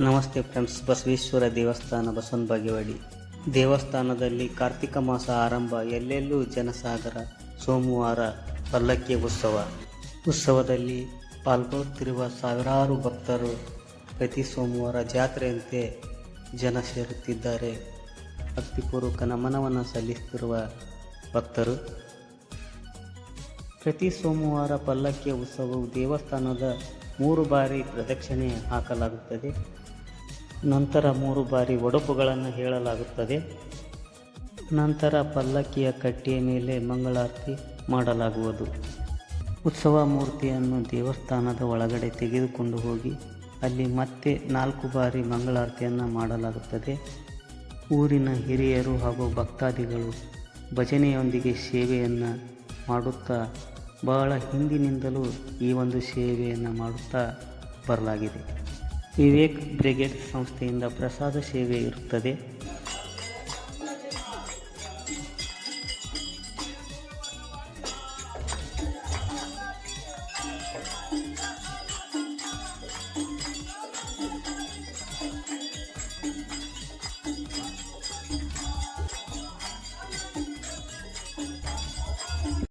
ನಮಸ್ತೆ ಫ್ರೆಂಡ್ಸ್, ಬಸವೇಶ್ವರ ದೇವಸ್ಥಾನ ಬಸವನ ಬಾಗೇವಾಡಿ ದೇವಸ್ಥಾನದಲ್ಲಿ ಕಾರ್ತಿಕ ಮಾಸ ಆರಂಭ, ಎಲ್ಲೆಲ್ಲೂ ಜನಸಾಗರ, ಸೋಮವಾರ ಪಲ್ಲಕ್ಕಿ ಉತ್ಸವ. ಉತ್ಸವದಲ್ಲಿ ಪಾಲ್ಗೊಳ್ಳುತ್ತಿರುವ ಸಾವಿರಾರು ಭಕ್ತರು ಪ್ರತಿ ಸೋಮವಾರ ಜಾತ್ರೆಯಂತೆ ಜನ ಸೇರುತ್ತಿದ್ದಾರೆ. ಭಕ್ತಿಪೂರ್ವಕ ನಮನವನ್ನು ಸಲ್ಲಿಸುತ್ತಿರುವ ಭಕ್ತರು ಪ್ರತಿ ಸೋಮವಾರ ಪಲ್ಲಕ್ಕಿಯ ಉತ್ಸವವು ದೇವಸ್ಥಾನದ ಮೂರು ಬಾರಿ ಪ್ರದಕ್ಷಿಣೆ ಹಾಕಲಾಗುತ್ತದೆ. ನಂತರ ಮೂರು ಬಾರಿ ಒಡಪುಗಳನ್ನು ಹೇಳಲಾಗುತ್ತದೆ. ನಂತರ ಪಲ್ಲಕ್ಕಿಯ ಕಟ್ಟಿಯ ಮೇಲೆ ಮಂಗಳಾರತಿ ಮಾಡಲಾಗುವುದು. ಉತ್ಸವ ಮೂರ್ತಿಯನ್ನು ದೇವಸ್ಥಾನದ ಒಳಗಡೆ ತೆಗೆದುಕೊಂಡು ಹೋಗಿ ಅಲ್ಲಿ ಮತ್ತೆ ನಾಲ್ಕು ಬಾರಿ ಮಂಗಳಾರತಿಯನ್ನು ಮಾಡಲಾಗುತ್ತದೆ. ಊರಿನ ಹಿರಿಯರು ಹಾಗೂ ಭಕ್ತಾದಿಗಳು ಭಜನೆಯೊಂದಿಗೆ ಸೇವೆಯನ್ನು ಮಾಡುತ್ತಾ ಬಹಳ ಹಿಂದಿನಿಂದಲೂ ಈ ಒಂದು ಸೇವೆಯನ್ನು ಮಾಡುತ್ತಾ ಬರಲಾಗಿದೆ. ವಿವೇಕ್ ಬ್ರಿಗೇಡ್ ಸಂಸ್ಥೆಯಿಂದ ಪ್ರಸಾದ ಸೇವೆ ಇರುತ್ತದೆ.